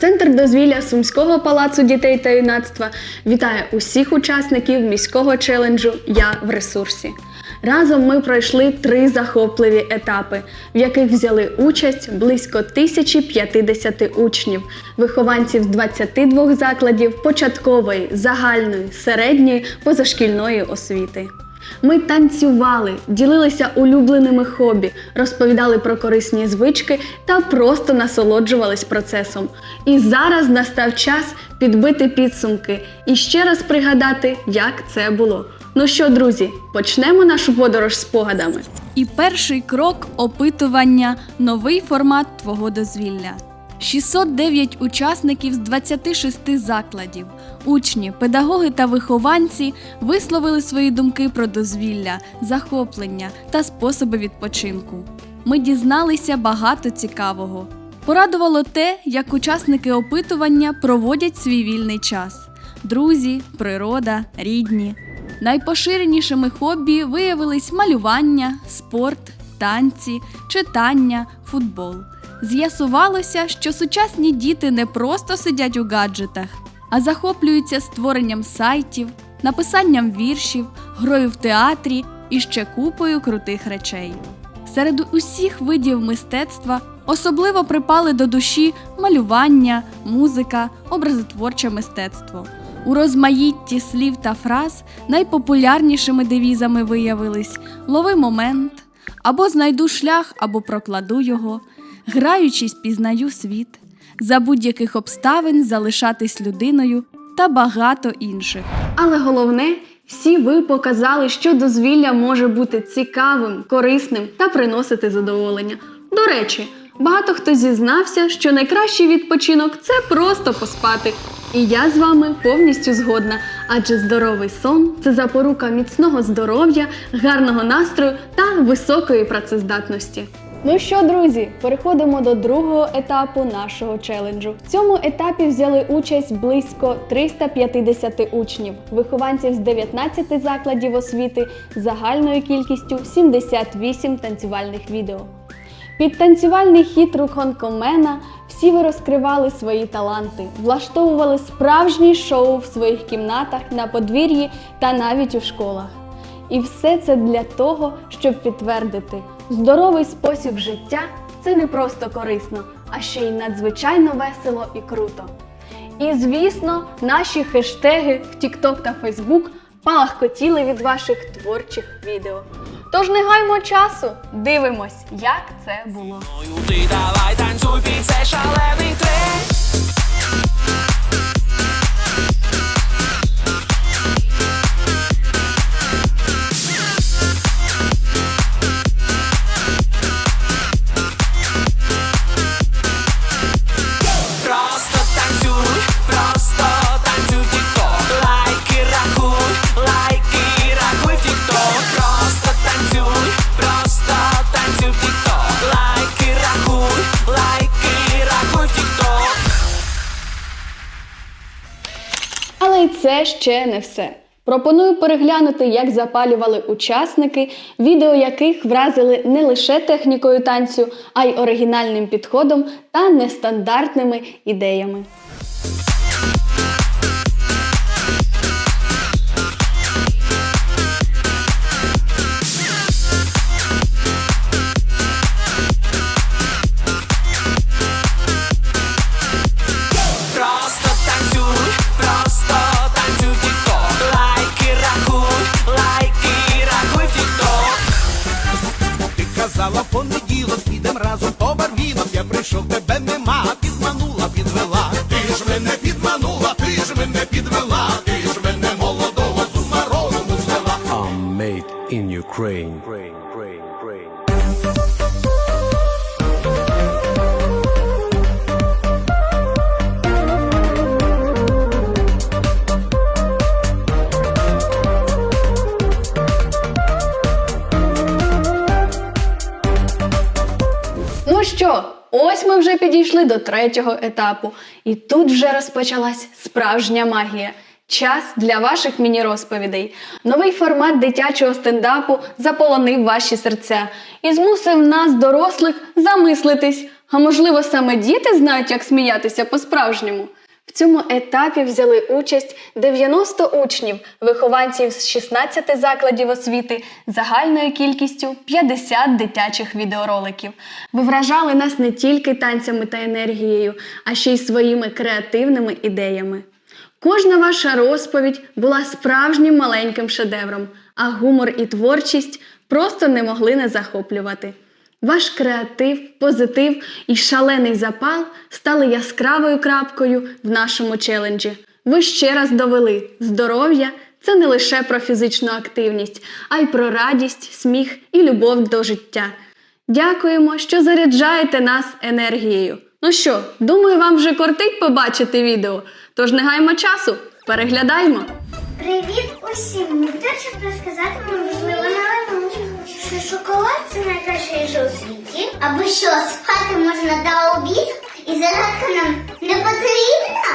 Центр дозвілля Сумського палацу дітей та юнацтва вітає усіх учасників міського челенджу Я в ресурсі. Разом ми пройшли три захопливі етапи, в яких взяли участь близько 1050 учнів, вихованців з 22 закладів початкової, загальної, середньої, позашкільної освіти. Ми танцювали, ділилися улюбленими хобі, розповідали про корисні звички та просто насолоджувались процесом. І зараз настав час підбити підсумки і ще раз пригадати, як це було. Ну що, друзі, почнемо нашу подорож спогадами. І перший крок опитування новий формат твого дозвілля. 609 учасників з 26 закладів, учні, педагоги та вихованці висловили свої думки про дозвілля, захоплення та способи відпочинку. Ми дізналися багато цікавого. Порадувало те, як учасники опитування проводять свій вільний час: друзі, природа, рідні. Найпоширенішими хобі виявились малювання, спорт, танці, читання, футбол. З'ясувалося, що сучасні діти не просто сидять у гаджетах, а захоплюються створенням сайтів, написанням віршів, грою в театрі і ще купою крутих речей. Серед усіх видів мистецтва особливо припали до душі малювання, музика, образотворче мистецтво. У розмаїтті слів та фраз найпопулярнішими девізами виявились лови момент, або знайду шлях, або прокладу його, граючись, пізнаю світ, за будь-яких обставин залишатись людиною та багато інших. Але головне, всі ви показали, що дозвілля може бути цікавим, корисним та приносити задоволення. До речі, багато хто зізнався, що найкращий відпочинок це просто поспати. І я з вами повністю згодна, адже здоровий сон це запорука міцного здоров'я, гарного настрою та високої працездатності. Ну що, друзі, переходимо до другого етапу нашого челенджу. В цьому етапі взяли участь близько 350 учнів, вихованців з 19 закладів освіти загальною кількістю 78 танцювальних відео. Під танцювальний хіт Рухонкомена всі ви розкривали свої таланти, влаштовували справжній шоу в своїх кімнатах, на подвір'ї та навіть у школах. І все це для того, щоб підтвердити, здоровий спосіб життя це не просто корисно, а ще й надзвичайно весело і круто. І звісно, наші хештеги в TikTok та Facebook палахкотіли від ваших творчих відео. Тож не гаймо часу, дивимось, як це було. Ну, Ти давай танцюй під шалений трек це ще не все. Пропоную переглянути, як запалювали учасники, відео яких вразили не лише технікою танцю, а й оригінальним підходом та нестандартними ідеями. Барвінок. в тебе нема, підманула, підвела. Ти ж мене підманула, ти ж мене підвела, ти ж мене молодого з розуму звела. I'm made in Ukraine. Що, ось ми вже підійшли до третього етапу, і тут вже розпочалась справжня магія. Час для ваших міні-розповідей. Новий формат дитячого стендапу заполонив ваші серця і змусив нас, дорослих, замислитись, А можливо, саме діти знають, як сміятися по-справжньому? В цьому етапі взяли участь 90 учнів, вихованців з 16 закладів освіти, загальною кількістю 50 дитячих відеороликів. Ви вражали нас не тільки танцями та енергією, а ще й своїми креативними ідеями. Кожна ваша розповідь була справжнім маленьким шедевром, а гумор і творчість просто не могли не захоплювати. Ваш креатив, позитив і шалений запал стали яскравою крапкою в нашому челенджі. Ви ще раз довели, здоров'я це не лише про фізичну активність, а й про радість, сміх і любов до життя. Дякуємо, що заряджаєте нас енергією. Ну що, думаю, вам вже кортить побачити відео. Тож не гаймо часу, переглядаймо! Привіт усім! Ми хочу розказати вам важливу новину, що шоколад це найкраща їжа у світі. Або що, спати можна до обід і зарядка нам не потрібна?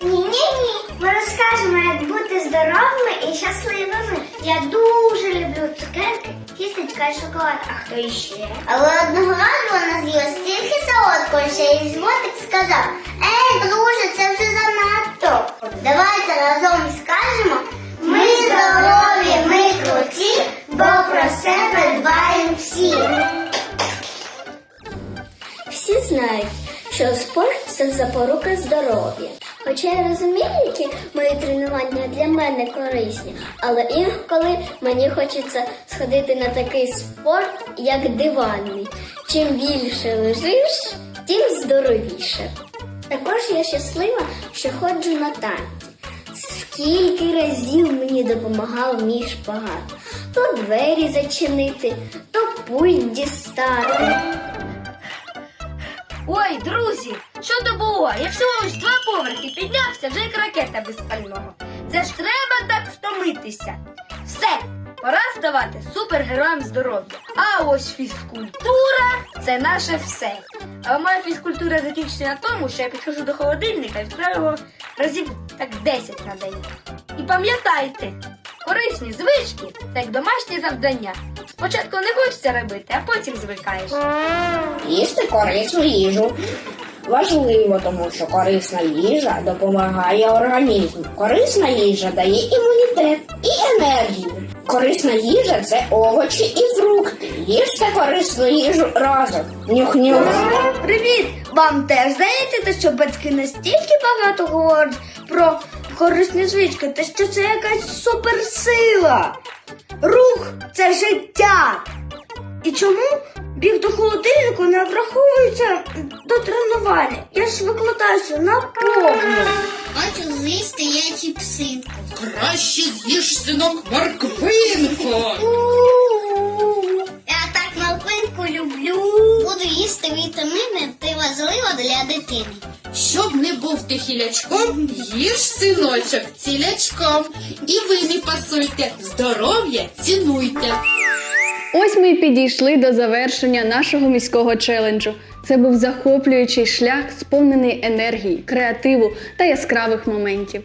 Ні-ні-ні. Ми розкажемо, як бути здоровими і щасливими. Я дуже люблю цукерки, тістечка і шоколад. А хто іще? Але одного разу вона з'їла стільки солодкого, що їй животик сказав: Ей, друже, це вже занадто. Давайте разом скажемо. Ми здорові, ми круті, це запорука здоров'я. Хоча я розумію, які мої тренування для мене корисні, але інколи мені хочеться сходити на такий спорт, як диванний. Чим більше лежиш, тим здоровіше. Також я щаслива, що ходжу на танці. Скільки разів мені допомагав мій шпагат. То двері зачинити, то пульт дістати. Ой, друзі, що то? Я всього лиш два поверхи піднявся, вже як ракета без пального. Це ж треба так втомитися. Все, пора ставати супергероєм здоров'я. А ось фізкультура це наше все. А моя фізкультура закінчиться на тому, що я підходжу до холодильника і відкриваю його разів так 10 на день. І пам'ятайте, корисні звички це як домашнє завдання. Спочатку не хочеться робити, а потім звикаєш. Їсти корисну їжу. Важливо, тому що корисна їжа допомагає організму. Корисна їжа дає імунітет і енергію. Корисна їжа це овочі і фрукти. Їжте корисну їжу разом. Нюх-нюх. Привіт! Вам теж здається, що батьки настільки багато говорять про корисні звички, те, що це якась суперсила. Рух це життя. І чому біг до холодильнику не враховується до тренування? Я ж викладаюся на повну. Хочу з'їсти яйці псинку. Краще з'їж синок морквинку. Я так мавпинку люблю. Буду їсти вітаміни, це важливо для дитини. Щоб не був ти хілячком, їж синочок цілячком. І ви не пасуйте, здоров'я цінуйте. Ось ми й підійшли до завершення нашого міського челенджу. Це був захоплюючий шлях, сповнений енергії, креативу та яскравих моментів.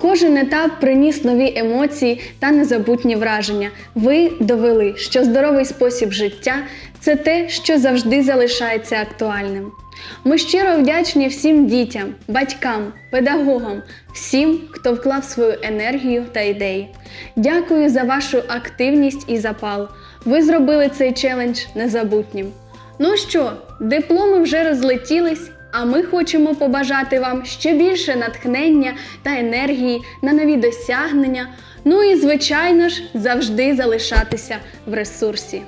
Кожен етап приніс нові емоції та незабутні враження. Ви довели, що здоровий спосіб життя це те, що завжди залишається актуальним. Ми щиро вдячні всім дітям, батькам, педагогам, всім, хто вклав свою енергію та ідеї. Дякую за вашу активність і запал. Ви зробили цей челендж незабутнім. Ну що, дипломи вже розлетілись, а ми хочемо побажати вам ще більше натхнення та енергії на нові досягнення. Ну і, звичайно ж, завжди залишатися в ресурсі.